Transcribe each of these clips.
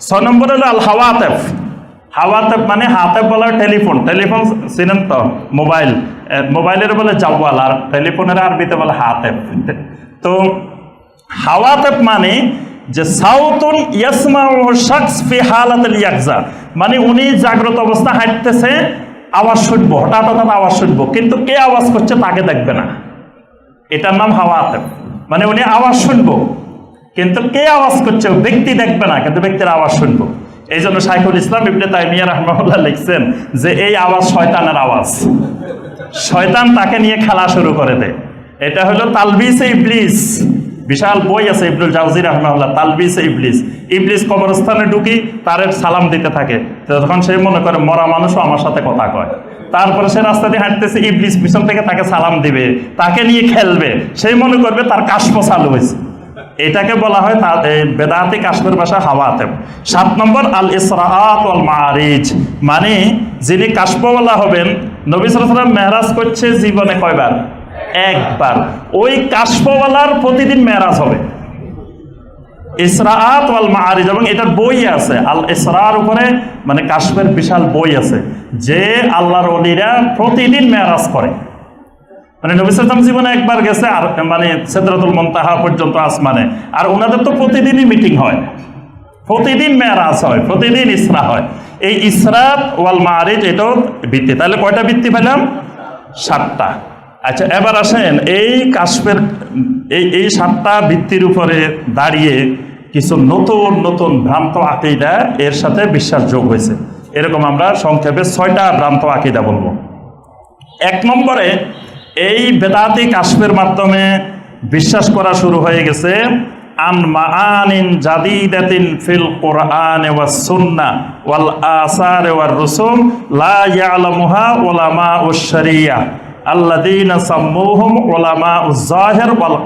ছয় নম্বর হলো আল হাওয়াতেফ। হাওয়াতেফ মানে হাতে বলা টেলিফোন। টেলিফোন চিনেন তো মোবাইল মোবাইলের বলে জাওয়াল আর টেলিফোনের আরবিতে বলে হাতেফ। তো হাওয়াতেফ মানে যে সাউতুন ইয়াকজা। মানে উনি জাগ্রত অবস্থা হাঁটতেছে, আওয়াজ শুনব, হঠাৎ হঠাৎ আওয়াজ শুনব। কিন্তু কে আওয়াজ করছে তাকে দেখবে না। এটার নাম হাওয়াতেফ। মানে উনি আওয়াজ শুনব। কিন্তু কে আওয়াজ করছে? ব্যক্তি দেখবে না, কিন্তু ব্যক্তির আওয়াজ শুনব। এই জন্য শাইখুল ইসলাম ইবনে তাইমিয়া রহমাহুল্লাহ লিখছেন যে, এই আওয়াজ শয়তানের আওয়াজ। শয়তান তাকে নিয়ে খেলা শুরু করে দেয়। এটা হলো তালবিস ইবলিস। বিশাল বই আছে ইবনুল জাউজি রহমাহুল্লাহ, তালবিস ইবলিস। ইবলিস কবরস্থানে ঢুকি, তার সালাম দিতে থাকে। তখন সে মনে করে, মরা মানুষও আমার সাথে কথা কয়। তারপরে সে রাস্তা দিয়ে হাঁটতেছে, ইবলিস পিছন থেকে তাকে সালাম দিবে, তাকে নিয়ে খেলবে। সেই মনে করবে তার কাশ্প চালু হয়েছে। এটাকে বলা হয় তা বেদাতি কাশ্মের ভাষা হাওয়াতে সাত নম্বর আল ইসরাত ওয়াল মারিজ মানে যিনি কাশ্পওয়ালা হবেন, নবী সাল্লাম মেহরাজ করছে জীবনে কয়বার? একবার। ওই কাশ্পওয়ালার প্রতিদিন মেহরাজ হবে। ইসরাত ওয়াল মারিজ এবং এটার বই আছে। আল ইসরার উপরে মানে কাশ্মের বিশাল বই আছে। যে আল্লাহর অলিরা প্রতিদিন মেহরাজ করে। মানে নবী সাল্লাম জীবনে একবার গেছে আর মানে সেদরাতুল মন্তাহা পর্যন্ত আসমানে। আর ওনাদের তো প্রতিদিনই মিটিং হয়। প্রতিদিন মেয়ারাজ হয়, প্রতিদিন ইসরা হয়। এই ইসরাত ওয়াল মারিজ এটাও ভিত্তি। তাহলে কয়টা ভিত্তি পেলাম? সাতটা। আচ্ছা এবার আসেন এই কাশ্মের এই এই সাতটা ভিত্তির উপরে দাঁড়িয়ে কিছু নতুন নতুন ভ্রান্ত আকিদা এর সাথে বিশ্বাস যোগ হয়েছে। এরকম আমরা সংক্ষেপে ছয়টা ভ্রান্ত আকিদা বলব। এক নম্বরে এই বেদাতি কাশ্মের মাধ্যমে বিশ্বাস করা শুরু হয়ে গেছে, আন ফিল কোরআন ওয়া ওয়াল রুসুম শরিয়া ওয়াল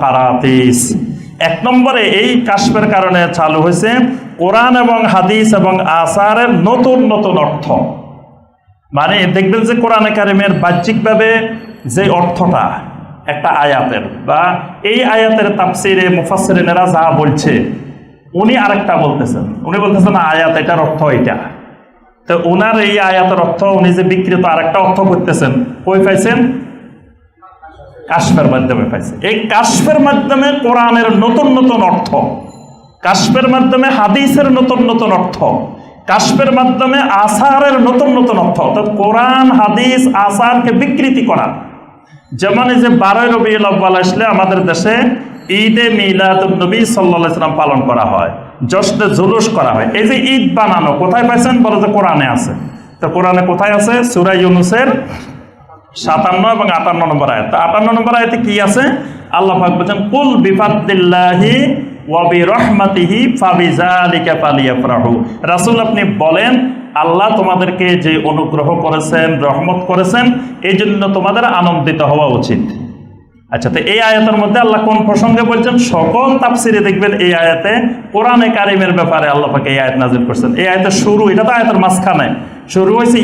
এক নম্বরে এই কাশ্মের কারণে চালু হয়েছে কোরআন এবং হাদিস এবং আসারের নতুন নতুন অর্থ। মানে দেখবেন যে কোরআনে কারিমের বাহ্যিকভাবে যে অর্থটা একটা আয়াতের বা এই আয়াতের তাফসিরে মুফাসরিনেরা যা বলছে, উনি আরেকটা বলতেছেন। উনি বলতেছেন আয়াত এটার অর্থ এটা। তো ওনার এই আয়াতের অর্থ, উনি যে বিকৃত আরেকটা অর্থ করতেছেন, কই পাইছেন? কাশ্মের মাধ্যমে পাইছে। এই কাশ্মের মাধ্যমে কোরআনের নতুন নতুন অর্থ কাশ্মের মাধ্যমে হাদিসের নতুন নতুন অর্থ কাশ্মের মাধ্যমে আসারের নতুন নতুন অর্থ, অর্থাৎ কোরআন, হাদিস, আসারকে বিকৃতি করা। যেমন এই যে বারোই রবি আসলে আমাদের দেশে ঈদে মিলাদুল নবী সাল্লাহ সাল্লাম পালন করা হয়, জশ্নে জুলুস করা হয়। এই যে ঈদ বানানো, কোথায় পাইছেন? বলে যে কোরআনে আছে। তো কোরআনে কোথায় আছে? সুরাই ইউনুসের সাতান্ন এবং আটান্ন নম্বর আয়াত। আটান্ন নম্বর আয়তে কি আছে? আল্লাহ বলছেন, কুল বিফাদিল্লাহি ওয়াবি রহমাতিহি রাসূল আপনি বলেন, আল্লাহ তোমাদেরকে যে অনুগ্রহ করেছেন, রহমত করেছেন এই জন্য তোমাদের আনন্দিত হওয়া উচিত। আচ্ছা তো এই আয়াতের মধ্যে আল্লাহ কোন প্রসঙ্গে বলছেন? সকল তাপসিরে দেখবেন এই আয়াতে কোরআনে কারিমের ব্যাপারে আল্লাহ পাকে এই আয়াত নাজিল করছেন। এই আয়াতের শুরু, এটা তো আয়াতের মাঝখানে। শুরু হয়েছে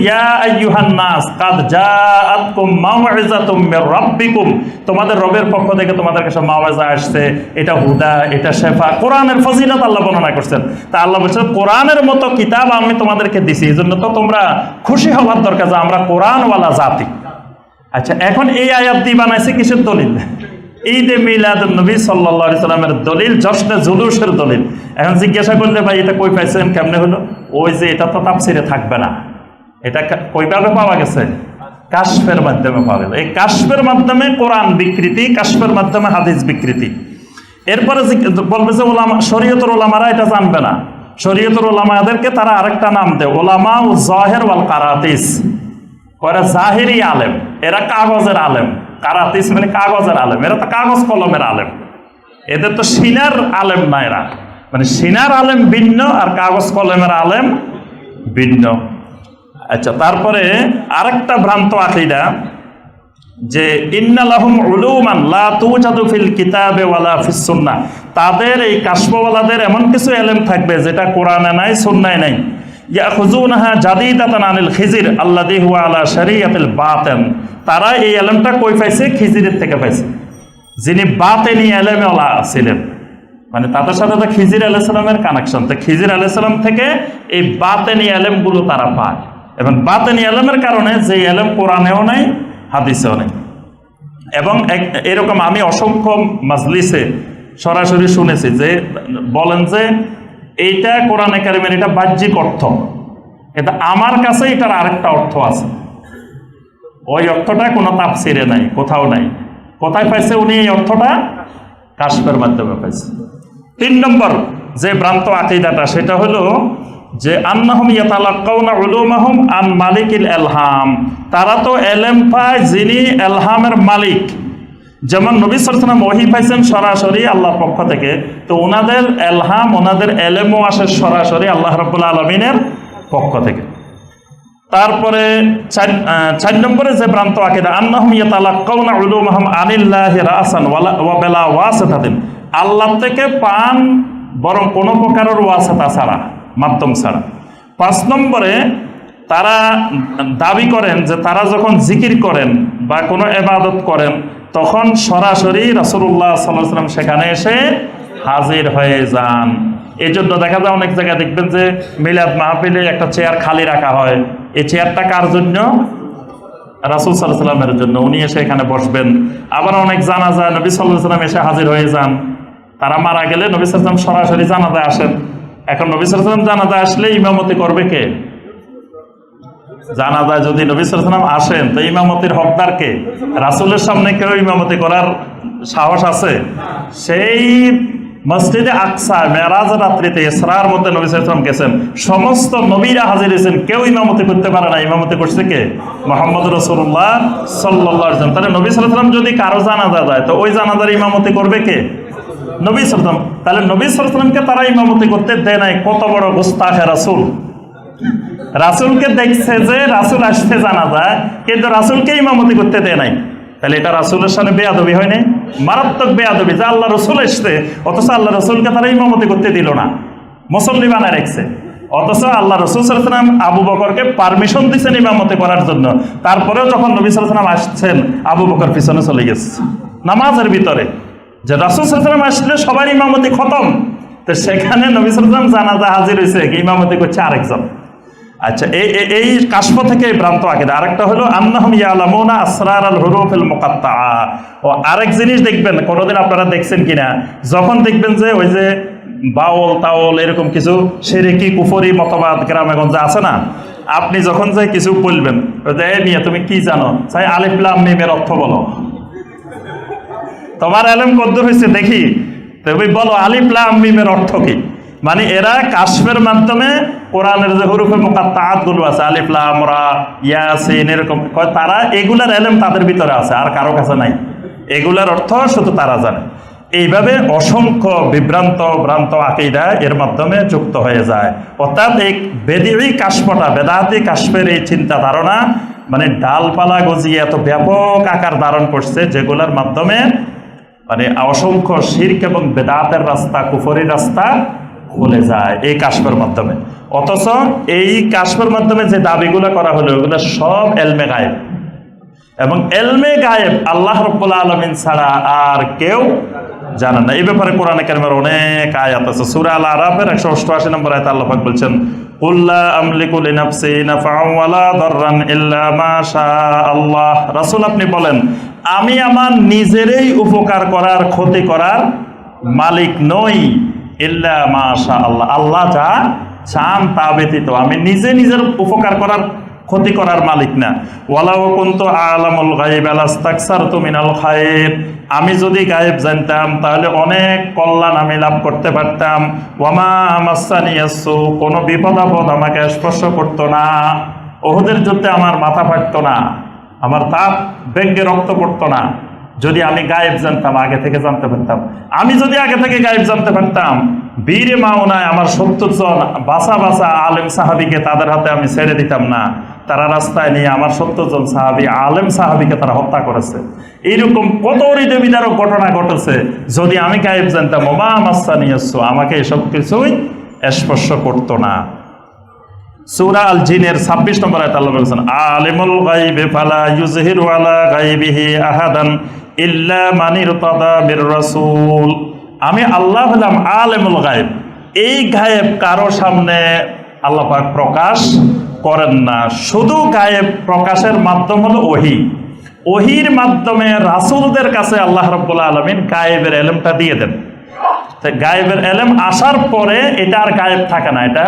তোমাদের রবের পক্ষ থেকে তোমাদের কাছে মাওয়াজা আসছে। এটা হুদা, এটা শেফা। কোরআনের ফজিলত আল্লাহ বর্ণনা করছেন। তা আল্লাহ কোরআনের মতো কিতাব আমি তোমাদেরকে দিছি এই জন্য তো তোমরা খুশি হওয়ার দরকার যে আমরা কোরআনওয়ালা জাতি। আচ্ছা এখন এই আয়াত দিয়ে বানাইছে কিসের দলিল? ঈদে মিলাদ নবী সাল্লামের দলিল, জশ্নে জুলুসের দলিল। এখন জিজ্ঞাসা করলে, ভাই, এটা কই পাইছেন? কেমনে হলো? ওই যে, এটা তো তাপসিরে থাকবে না। এটা কইভাবে পাওয়া গেছে? কাশ্মের মাধ্যমে পাওয়া গেছে। এই কাশ্মের মাধ্যমে কোরআন বিকৃতি কাশ্মের মাধ্যমে হাদিস বিকৃতি। এরপরে বলবে যে ওলামা শরীয়তের ওলামারা এটা জানবে না। শরীয়তের ওলামাদেরকে তারা আরেকটা নাম দেয় ওলামা ও জহের ওয়াল কারাতিস। ওরা জাহেরি আলেম, এরা কাগজের আলেম। কারাতিস মানে কাগজের আলেম, এরা তো কাগজ কলমের আলেম। এদের তো সিনার আলেম না এরা। মানে সিনার আলেম ভিন্ন আর কাগজ কলমের আলেম ভিন্ন। আচ্ছা তারপরে আরেকটা ভ্রান্ত আকিদা যে ইন্নালাহুম ফিস তাদের এই কাশফওয়ালাদের এমন কিছু এলেম থাকবে যেটা কোরআনে নাই, সুন্নায় নাই। আনিল খিজির আলা এই এলেমটা পাইছে? খিজিরের থেকে পাইছে। যিনি মানে খিজির কানেকশন খিজির আলাইসালাম থেকে এই বাতেনি আলেমগুলো তারা পায়। এবং বাতেনি আলেমের কারণে যে আলেম কোরআনেও নেই, হাদিসেও নেই। এবং এরকম আমি অসংখ্য মাজলিসে সরাসরি শুনেছি যে বলেন যে এইটা কোরআন একাডেমির এটা বাহ্যিক অর্থ। এটা আমার কাছে এটার আরেকটা অর্থ আছে। ওই অর্থটা কোনো তাপ তাপসিরে নাই, কোথাও নাই। কোথায় পাইছে উনি এই অর্থটা? কাশ্মের মাধ্যমে পাইছে। তিন নম্বর যে ভ্রান্ত আকিদাটা, সেটা হলো যে আন্নাহম ইয়াতালাক্কাউনা উলুমাহুম আন মালিকিল এলহাম। তারা তো এলেম পায় যিনি এলহামের মালিক। যেমন নবী সালাম ওহি পাইছেন সরাসরি আল্লাহর পক্ষ থেকে। তো ওনাদের এলহাম ওনাদের এলেমও আসে সরাসরি আল্লাহ রব্বুল্লা আলমিনের পক্ষ থেকে। তারপরে চার নম্বরে যে ভ্রান্ত আকিদা, আন্নাহম ইয়াতালাক্কাউনা উলুমাহুম আনিল্লাহি ওয়ালা, ওয়া বেলা ওয়াসিতাতিন। আল্লাহ থেকে পান বরং কোনো প্রকারের ওয়াসিতা ছাড়া। মাধ্যম ছাড়া। পাঁচ নম্বরে তারা দাবি করেন যে তারা যখন জিকির করেন বা কোনো এবাদত করেন, তখন সরাসরি সাল্লাল্লাহু সাল্লাম সেখানে এসে হাজির হয়ে যান। এই জন্য দেখা যায় অনেক জায়গায় দেখবেন যে মিলাদ মাহফিলে একটা চেয়ার খালি রাখা হয়। এই চেয়ারটা কার জন্য? রাসুল সাল্লাহ সাল্লামের জন্য। উনি এসে এখানে বসবেন। আবার অনেক জানা যায় নবী সাল্লাহ সাল্লাম এসে হাজির হয়ে যান। তারা মারা গেলে নবী সাল্লাম সরাসরি জানাজায় আসেন। এখন নবী সাল্লাম জানাজায় আসলে ইমামতি করবে কে? জানা যায় যদি নবী সাল্লাম আসেন, তো ইমামতির হকদার কে? রাসুলের সামনে কেউ ইমামতি করার সাহস আছে? সেই মসজিদে আকসা, মেরাজ রাত্রিতে, ইসরার মধ্যে নবী সাল্লাম গেছেন। সমস্ত নবীরা হাজির হয়েছেন। কেউ ইমামতি করতে পারে না। ইমামতি করছে কে? মোহাম্মদ রসুল্লাহ সাল্লাহ তাহলে নবী সাল্লাম যদি কারও জানাজা যায় তো ওই জানাজার ইমামতি করবে কে? নবী তাহলে নবী তারা ইমামতি করতে দেয় নাই। কত বড় গোস্তাখে রাসুল। রাসুলকে দেখছে যে রাসুল আসতে জানা যায়, কিন্তু রাসুলকে ইমামতি করতে দেয় নাই। তাহলে এটা রাসুলের সামনে বেয়াদবি হয় নাই? মারাত্মক বেয়াদবি যে আল্লাহ রসুল এসছে, অথচ আল্লাহ রসুলকে তারা ইমামতি করতে দিল না। মুসল্লি বানায় রেখছে। অথচ আল্লাহ রসুল সালাম আবু বকরকে পারমিশন দিচ্ছেন ইমামতি করার জন্য। তারপরেও যখন নবী সালাম আসছেন, আবু বকর পিছনে চলে গেছে। নামাজের ভিতরে। যে রাসুল সালাম আসলে সবার ইমামতি খতম। তো সেখানে নবী সালাম জানাজা হাজির হয়েছে ইমামতি করছে আরেকজন। আচ্ছা এই এই- কাশ্প থেকে এই ভ্রান্ত আকিদা। আরেকটা হলো আন্নাহম আসরার আল হুরুফিল মুকাত্তা ও আরেক জিনিস দেখবেন কোনোদিন আপনারা দেখছেন কিনা? যখন দেখবেন যে ওই যে বাউল তাওল এরকম কিছু সেরেকি কুফরি মতবাদ গ্রামে গঞ্জে আছে না আপনি যখন যে কিছু বলবেন যে, "এই মিয়া তুমি কি জানো? চাই আলিফলাম মিমের অর্থ বলো। তোমার আলেম কদ্দুর হয়েছে দেখি। তুমি বলো আলিফলাম মিমের অর্থ কি? মানে এরা কাশ্মের মাধ্যমে কোরআনের যে হরুফে মোকাত্তাতগুলো আছে আলিফলাম রা, ইয়াসিন, এরকম তারা এগুলার এলেম তাদের ভিতরে আছে, আর কারও কাছে নাই। এগুলার অর্থ শুধু তারা জানে। এইভাবে অসংখ্য বিভ্রান্ত, ভ্রান্ত আকিদা এর মাধ্যমে যুক্ত হয়ে যায়। অর্থাৎ এই বেদিই কাশ্মটা বেদাতি কাশ্মের এই চিন্তা ধারণা মানে ডালপালা গজিয়ে এত ব্যাপক আকার ধারণ করছে যেগুলোর মাধ্যমে মানে অসংখ্য শির্ক এবং বেদাতের রাস্তা, কুফরির রাস্তা খুলে যায় এই কাশ্মের মাধ্যমে। অথচ এই কাশ্মের মাধ্যমে যে দাবিগুলো করা হলো ওগুলো সব এলমে গায়েব। এবং এলমে গায়েব আল্লাহ রব্বুল আলমিন ছাড়া আর কেউ জানেন না। এই ব্যাপারে কোরআনে কারিমের অনেক আয়াত আছে। সুরা আল আরাফের একশো অষ্টআশি নম্বর আয়াত আল্লাহ পাক বলছেন কুল্লা আমলিকু লিনাফসি নাফআন ওয়ালা ইল্লা মা আল্লাহ রাসূল আপনি বলেন, আমি আমার নিজেরই উপকার করার, ক্ষতি করার মালিক নই ইল্লা মা আল্লাহ আল্লাহ যা চান তা ব্যতীত। আমি নিজে নিজের উপকার করার ক্ষতি করার মালিক না। ওয়ালাও কুন্তু আলামুল গায়েব, আলাস্তাকসারতু মিনাল খায়ের। আমি যদি গায়েব জানতাম, তাহলে অনেক কল্যাণ আমি লাভ করতে পারতাম। ওয়ামা ইয়াসু কোনো বিপদ আপদ আমাকে স্পর্শ করতো না। ওহুদের যুদ্ধে আমার মাথা ফাটতো না, আমার তাপ ব্যঙ্গে রক্ত পড়তো না। যদি আমি গায়েব জানতাম, আগে থেকে জানতে পারতাম। আমি যদি আগে থেকে গায়েব জানতে পারতাম, বীরে মাওনায় আমার সত্তর জন বাসা বাসা আলেম সাহাবিকে তাদের হাতে আমি ছেড়ে দিতাম না। তারা রাস্তায় নিয়ে আমার সত্তর জন সাহাবি, আলেম সাহাবিকে তারা হত্যা করেছে। এইরকম কত হৃদয় বিদারক ঘটনা ঘটেছে, যদি আমি গায়েব জানতাম, ওমা মাস্তা নিয়ে আমাকে এসব কিছুই স্পর্শ করতো না। জিনের 26 নম্বর আয়াত আল্লাহ বলেছেন, আলিমুল গায়বি ফালা ইউজহিরু আলা গায়বিহি আহাদান ইল্লা আমি আল্লাহ হলাম আলেমুল গায়েব। এই গায়েব কারও সামনে আল্লাহ পাক প্রকাশ করেন না। শুধু গায়েব প্রকাশের মাধ্যম হলো ওহি। ওহির মাধ্যমে রাসূলদের কাছে আল্লাহ রব্বুল্লাহ আলমিন গায়েবের এলেমটা দিয়ে দেন। গায়েবের এলেম আসার পরে এটা আর গায়েব থাকে না, এটা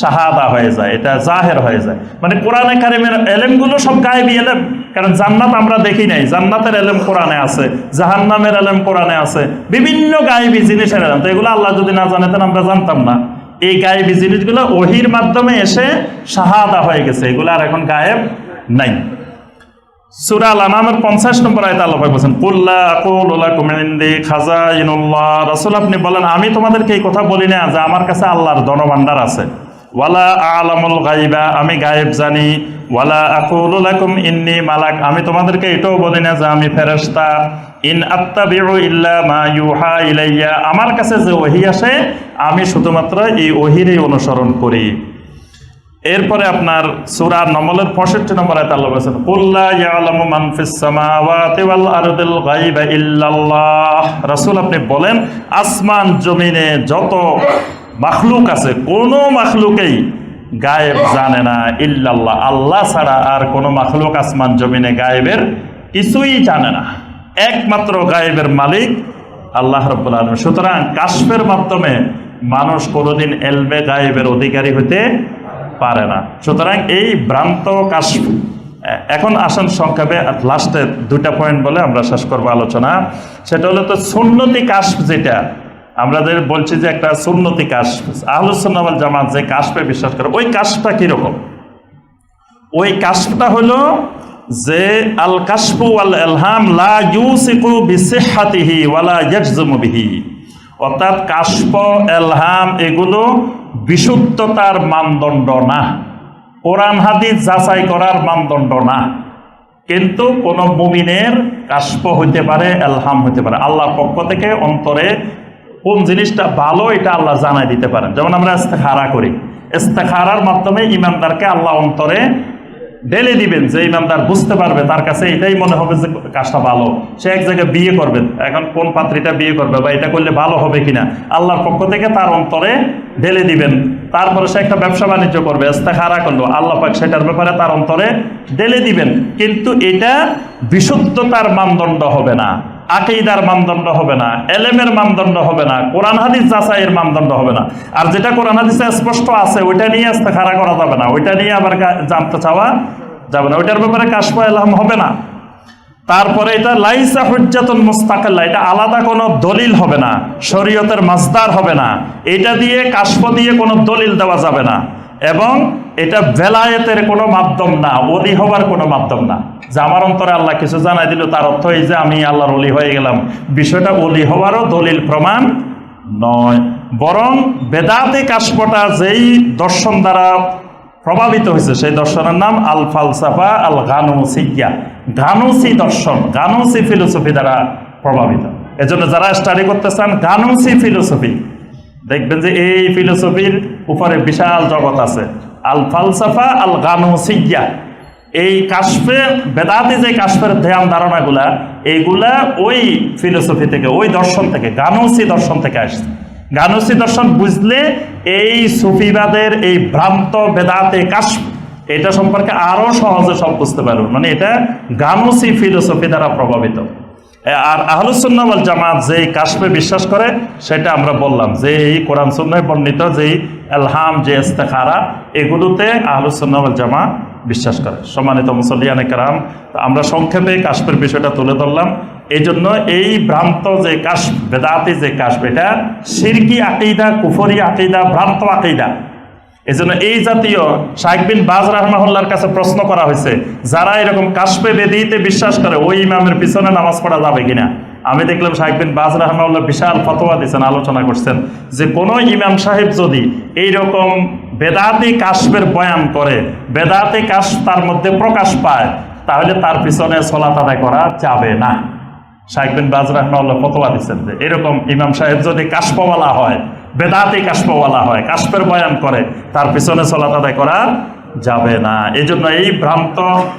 শাহাদা হয়ে যায়, এটা জাহের হয়ে যায়। মানে কোরআনে কারিমের এলেমগুলো সব গায়েবী এলেম। কারণ জান্নাত আমরা দেখি নাই। জান্নাতের এলেম কোরআনে আছে, জাহান্নামের এলেম কোরআনে আছে, বিভিন্ন গায়েবী জিনিসের এলেম। তো এগুলো আল্লাহ যদি না জানাতেন আমরা জানতাম না। এই গায়েবী জিনিসগুলো ওহির মাধ্যমে এসে সাহাদা হয়ে গেছে। এগুলো আর এখন গায়েব নাই। 50 নম্বর বলেন কুল্লা খাজা আপনি বলেন, আমি তোমাদেরকে এই কথা বলি না যে আমার কাছে আল্লাহর ধনভাণ্ডার আছে। ওয়ালা আলামুল আমি গায়েব জানি। ওয়ালা ইন্নি মালাক, আমি তোমাদেরকে এটাও বলি না যে আমি ফেরেশতা। ইন ইল্লা ইলাইয়া, আমার কাছে যে ওহী আসে, আমি শুধুমাত্র এই ওহিরই অনুসরণ করি। এরপরে আপনার সূরা নমলের 65 নম্বর আয়াত আল্লাহ রাসূল আপনি বলেন, আসমান, জমিনে যত মাখলুক আছে, কোন মাখলুকেই গায়েব জানে না ইল্লাল্লাহ। আল্লাহ ছাড়া আর কোন মাখলুক আসমান জমিনে গায়েবের কিছুই জানে না। একমাত্র গায়েবের মালিক আল্লাহ রব্বুল আলম সুতরাং কাশফের মাধ্যমে মানুষ কোনোদিন এলবে গায়েবের অধিকারী হতে পারে না। সুতরাং এই ভ্রান্ত কাশফ, এখন আসেন সংক্ষেপে লাস্টে দুটা পয়েন্ট বলে আমরা শেষ করব আলোচনা। সেটা হলো তো সুন্নতি কাশফ যেটা আমরা যে বলছি যে একটা সুন্নতি কাশফ আহলুসন্নাল জামাত যে কাশফে বিশ্বাস করে, ওই কাশফটা কীরকম? ওই কাশটা হলো যে আল কাশফু আল এলহাম লা ইউসিকু ওয়ালা অর্থাৎ কাশফ এলহাম এগুলো বিশুদ্ধতার মানদণ্ড না। কোরআন, হাদিস যাচাই করার মানদণ্ড না। কিন্তু কোন মুমিনের কাশফ হইতে পারে এলহাম হইতে পারে। আল্লাহর পক্ষ থেকে অন্তরে কোন জিনিসটা ভালো, এটা আল্লাহ জানাই দিতে পারেন। যেমন আমরা ইস্তেখারা করি। ইস্তেখারার মাধ্যমে ইমানদারকে আল্লাহ অন্তরে ঢেলে দিবেন, যে ইমানদার বুঝতে পারবে তার কাছে এটাই মনে হবে যে কাজটা ভালো। সে এক জায়গায় বিয়ে করবে এখন কোন পাত্রীটা বিয়ে করবে বা এটা করলে ভালো হবে কিনা, আল্লাহর পক্ষ থেকে তার অন্তরে ঢেলে দিবেন। তারপরে সে একটা ব্যবসা বাণিজ্য করবে, ইস্তেখারা করল, আল্লাহ পাক সেটার ব্যাপারে তার অন্তরে ঢেলে দিবেন। কিন্তু এটা বিশুদ্ধতার মানদণ্ড হবে না। আকেইদার মানদণ্ড হবে না, এলেমের মানদণ্ড হবে না, কোরআন হাদিস যাচাইয়ের মানদণ্ড হবে না। আর যেটা কোরআন হাদিসে স্পষ্ট আছে, ওইটা নিয়ে আসতে খাড়া করা যাবে না, ওইটা নিয়ে আবার জানতে চাওয়া যাবে না। ওইটার ব্যাপারে কাশফা এলহাম হবে না। তারপরে এটা লাইসা হুজ্জাতুন মুস্তাকিল্লা, এটা আলাদা কোনো দলিল হবে না, শরীয়তের মাসদার হবে না। এটা দিয়ে কাশফ দিয়ে কোনো দলিল দেওয়া যাবে না। এবং এটা বেলায়েতের কোনো মাধ্যম না অলি হবার কোনো মাধ্যম না। যে আমার অন্তরে আল্লাহ কিছু জানাই দিল, তার অর্থ এই যে আমি আল্লাহর অলি হয়ে গেলাম। বিষয়টা অলি হওয়ারও দলিল প্রমাণ নয়, বরং বেদাতে কাশফটা যেই দর্শন দ্বারা প্রভাবিত হয়েছে, সেই দর্শনের নাম আল ফালসাফা আল গানুসিয়া গানুসি দর্শন, গানুসি ফিলোসফি দ্বারা প্রভাবিত। এজন্য যারা স্টাডি করতে চান, গানুসি ফিলোসফি। দেখবেন যে এই ফিলোসফির উপরে বিশাল জগৎ আছে। আল ফালসাফা আল গানুসিয়া এই কাশফে বেদাতি যে কাশফের ধ্যান ধারণাগুলা, এইগুলা ওই ফিলোসফি থেকে, ওই দর্শন থেকে, গানুসি দর্শন থেকে আসছে। গানুসি দর্শন বুঝলে এই সুফিবাদের এই ভ্রান্ত বেদাতে কাশ এটা সম্পর্কে আরও সহজে সব বুঝতে পারবেন। মানে এটা গানুসি ফিলোসফি দ্বারা প্রভাবিত। আর আহলুসুন্নাওয়াল জামাত যেই কাশফে বিশ্বাস করে, সেটা আমরা বললাম। যে এই কোরআন সুন্নায় বর্ণিত, যেই এলহাম যে ইস্তেখারা, এগুলোতে আহলুসুন্নাওয়াল জামা বিশ্বাস করে। সম্মানিত মুসল্লিয়ানে কারাম আমরা সংক্ষেপে কাশফের বিষয়টা তুলে ধরলাম। এই জন্য এই ভ্রান্ত যে কাশ বেদাতি যে কাশফ, এটা সিরকি আকিদা, কুফরি আকিদা, ভ্রান্ত আকিদা। এজন্য এই জাতীয় শাহেক বিন বাজ রাহমাহুল্লার কাছে প্রশ্ন করা হয়েছে, যারা এরকম কাশপে বেদিতে বিশ্বাস করে ওই ইমামের পিছনে নামাজ পড়া যাবে কিনা? আমি দেখলাম শাহেক বিন বাজ রাহমাউল্লাহ বিশাল ফতোয়া দিয়েছেন, আলোচনা করছেন যে কোনো ইমাম সাহেব যদি এইরকম বেদাতি কাশপের বয়ান করে, বেদাতি কাশ তার মধ্যে প্রকাশ পায়, তাহলে তার পিছনে সলাত আদায় করা যাবে না। শাহেক বিন বাজ রাহমাউল্লাহ ফতোয়া দিচ্ছেন যে এরকম ইমাম সাহেব যদি কাশপওয়ালা হয় বেদাতি কাশপওয়ালা হয় কাশপের বয়ান করে, তার পিছনে চলা আদায় করা যাবে না। এই জন্য এই ভ্রান্ত,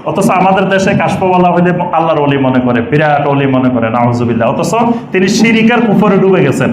অথচ আমাদের দেশে কাশপওয়ালা হইলে আল্লাহর অলি মনে করে, বিরাট অলি মনে করে নাহজুবিল্লাহ অথচ তিনি শিরিকার কুপুরে ডুবে গেছেন।